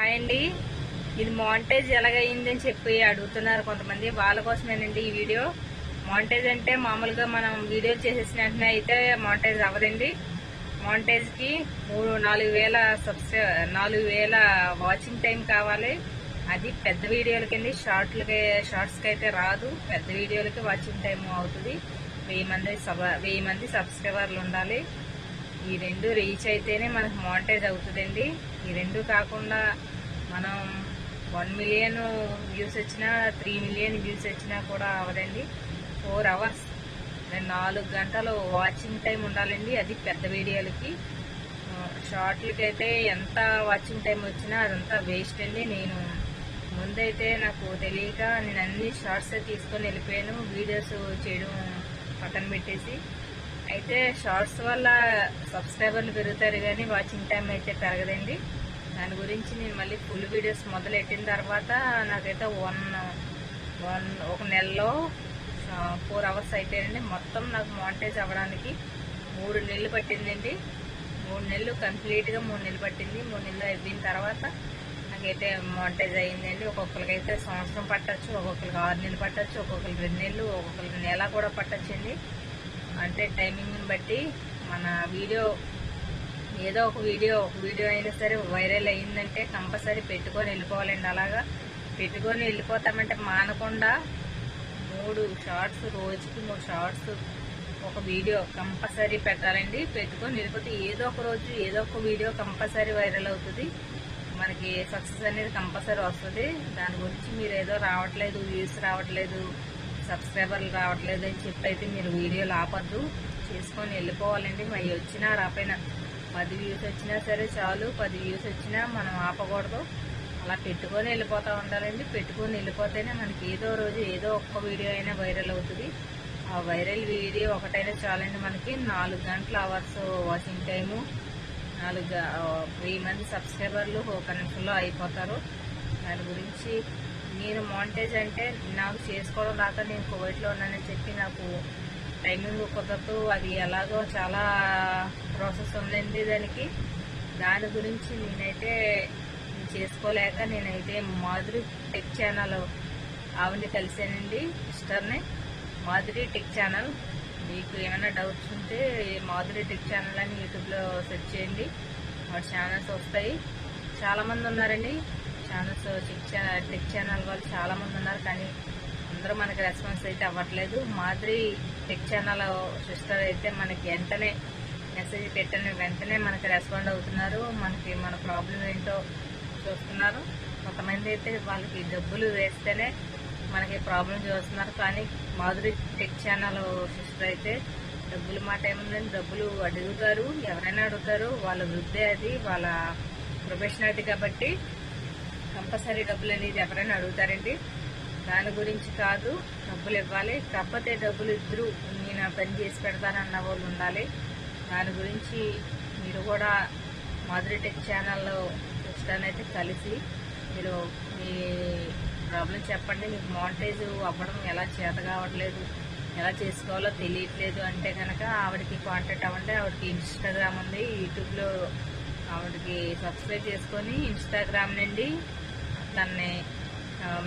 Hi అండి ఇది montage ఎలాగైందని చెప్పి అడుగుతున్నారు కొంతమంది. వాళ్ళ కోసమేనండి ఈ వీడియో. మాంటేజ్ అంటే మామూలుగా మనం వీడియోలు చేసేసిన వెంటనే అయితే మాంటేజ్ అవ్వదండి. మాంటేజ్కి మూడు నాలుగు వేల సబ్స్క్రై నాలుగు వేల వాచింగ్ టైం కావాలి. అది పెద్ద వీడియోలకి షార్ట్లకి షార్ట్స్కి అయితే రాదు. పెద్ద వీడియోలకి వాచింగ్ టైం అవుతుంది. వెయ్యి మంది సబ వెయ్యి మంది సబ్స్క్రైబర్లు ఉండాలి. ఈ రెండు రీచ్ అయితేనే మనకు మానిటైజ్ అవుతుందండి. ఈ రెండు కాకుండా మనం వన్ మిలియన్ వ్యూస్ వచ్చినా త్రీ మిలియన్ వ్యూస్ వచ్చినా కూడా అవ్వదండి. ఫోర్ అవర్స్ నాలుగు గంటలు వాచింగ్ టైం ఉండాలండి. అది పెద్ద వీడియోలకి. షార్ట్లకి అయితే ఎంత వాచింగ్ టైం వచ్చినా అదంతా వేస్ట్ అండి. నేను ముందైతే నాకు తెలియక నేను అన్ని షార్ట్స్ తీసుకొని వెళ్ళిపోయాను. వీడియోస్ చేయడం పక్కన పెట్టేసి. అయితే షార్ట్స్ వల్ల సబ్స్క్రైబర్లు పెరుగుతారు కానీ వాచింగ్ టైం అయితే పెరగదండి. దాని గురించి నేను మళ్ళీ ఫుల్ వీడియోస్ మొదలెట్టిన తర్వాత నాకైతే వన్ వన్ ఒక నెలలో ఫోర్ అవర్స్ అయితేనండి మొత్తం నాకు మానిటైజ్ అవ్వడానికి మూడు నెలలు పట్టిందండి. మూడు నెలలు కంప్లీట్గా మూడు నెలలు పట్టింది. మూడు నెలలు అయిపోయిన తర్వాత నాకైతే మానిటైజ్ అయ్యిందండి. ఒక్కొక్కరికైతే సంవత్సరం పట్టచ్చు ఒక్కొక్కరికి ఆరు నెలలు పట్టచ్చు ఒక్కొక్కరికి రెండు నెలలు ఒక్కొక్కరికి నెల కూడా పట్టచ్చండి. అంటే టైమింగ్ని బట్టి మన వీడియో ఏదో ఒక వీడియో ఒక వీడియో అయినా సరే వైరల్ అయిందంటే కంపల్సరీ పెట్టుకొని వెళ్ళిపోవాలండి. అలాగా పెట్టుకొని వెళ్ళిపోతామంటే మానకుండా మూడు షార్ట్స్ రోజుకి మూడు షార్ట్స్ ఒక వీడియో కంపల్సరీ పెట్టాలండి. పెట్టుకొని వెళ్ళిపోతే ఏదో ఒక రోజు ఏదో ఒక వీడియో కంపల్సరీ వైరల్ అవుతుంది. మనకి సక్సెస్ అనేది కంపల్సరీ వస్తుంది. దాని గురించి మీరు ఏదో రావట్లేదు వ్యూస్ రావట్లేదు సబ్స్క్రైబర్లు రావట్లేదు అని చెప్పి అయితే మీరు వీడియోలు ఆపద్దు. చేసుకొని వెళ్ళిపోవాలండి. మరి వచ్చినా రాపోయినా పది వ్యూస్ వచ్చినా సరే చాలు. పది వ్యూస్ వచ్చినా మనం ఆపకూడదు. అలా పెట్టుకొని వెళ్ళిపోతూ ఉండాలండి. పెట్టుకొని వెళ్ళిపోతేనే మనకి ఏదో రోజు ఏదో ఒక్క వీడియో అయినా వైరల్ అవుతుంది. ఆ వైరల్ వీడియో ఒకటైనా చాలండి మనకి. నాలుగు గంటల అవర్స్ వాచింగ్ టైము నాలుగు గ- వెయ్యి మంది సబ్స్క్రైబర్లు ఒక నిమిషంలో అయిపోతారు. దాని గురించి నేను మాంటేజ్ అంటే నాకు చేసుకోవడం రాక నేను కువైట్లో ఉన్నానని చెప్పి నాకు టైమింగ్ కుదరదు. అది ఎలాగో చాలా ప్రాసెస్ ఉందండి దానికి. దాని గురించి నేనైతే చేసుకోలేక నేనైతే మాధురి టెక్ ఛానల్ ఆవిడ కలిశానండి సిస్టర్ని. Madhuri tech channel. మీకు ఏమైనా డౌట్స్ ఉంటే మాధురి టెక్ ఛానల్ అని యూట్యూబ్లో సెర్చ్ చేయండి. వాటి ఛానల్స్ వస్తాయి. చాలామంది ఉన్నారండి. Channels tech channel tech channel వాళ్ళు చాలామంది ఉన్నారు. కానీ అందరూ మనకి రెస్పాన్స్ అయితే అవ్వట్లేదు. మాధురి టెక్ ఛానల్ సిస్టర్ అయితే మనకి వెంటనే మెసేజ్ పెట్టిన వెంటనే మనకి రెస్పాండ్ అవుతున్నారు. మనకి మన ప్రాబ్లం ఏంటో చూస్తున్నారు. కొంతమంది అయితే వాళ్ళకి డబ్బులు వేస్తేనే మనకి ప్రాబ్లం చూస్తున్నారు. కానీ మాధురి టెక్ ఛానల్ సిస్టర్ అయితే డబ్బులు మాట ఏముందని డబ్బులు అడుగుతారు. ఎవరైనా అడుగుతారు. వాళ్ళ వృద్ధి అది. వాళ్ళ ప్రొఫెషన్ అది కాబట్టి కంపల్సరీ డబ్బులు అనేది ఎవరైనా అడుగుతారండి. దాని గురించి కాదు డబ్బులు ఇవ్వాలి. తప్పతే డబ్బులు ఇద్దరు నేను పని చేసి పెడతానన్న వాళ్ళు ఉండాలి. దాని గురించి మీరు కూడా మాధురి టెక్ ఛానల్లో అయితే కలిసి మీరు మీ ప్రాబ్లం చెప్పండి. మీకు మానిటైజ్ అవ్వడం ఎలా చేత కావట్లేదు ఎలా చేసుకోవాలో తెలియట్లేదు అంటే కనుక ఆవిడకి కాంటాక్ట్ అవ్వండి. ఆవిడకి ఇన్స్టాగ్రామ్ ఉంది. యూట్యూబ్లో ఆవిడకి సబ్స్క్రైబ్ చేసుకొని ఇన్స్టాగ్రామ్ నుండి తనని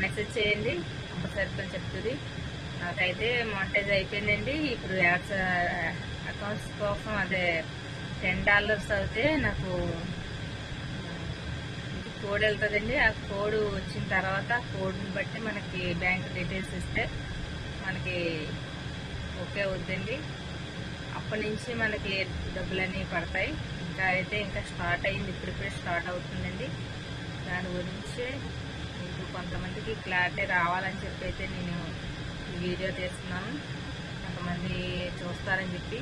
మెసేజ్ చేయండి. కంపల్సరీ తను చెప్తుంది. నాకైతే మానిటైజ్ అయిపోయిందండి. ఇప్పుడు యాడ్స్ అకౌంట్స్ కోసం అదే టెన్ డాలర్స్ అయితే నాకు కోడ్ వెళ్తుందండి. ఆ కోడ్ వచ్చిన తర్వాత కోడ్ని బట్టి మనకి బ్యాంక్ డీటెయిల్స్ ఇస్తే మనకి ఓకే అవుద్దండి. అప్పటి నుంచి మనకి డబ్బులన్నీ పడతాయి. ఇంకా అయితే ఇంకా స్టార్ట్ అయింది. ఇప్పుడిప్పుడే స్టార్ట్ అవుతుందండి. దాని గురించి కొంతమందికి క్లారిటీ రావాలని చెప్పి అయితే నేను ఈ వీడియో తీస్తున్నాను. కొంతమంది చూస్తారని చెప్పి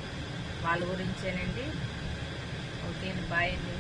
వాళ్ళ గురించేనండి. ఓకే అండి బాయ్ అండి.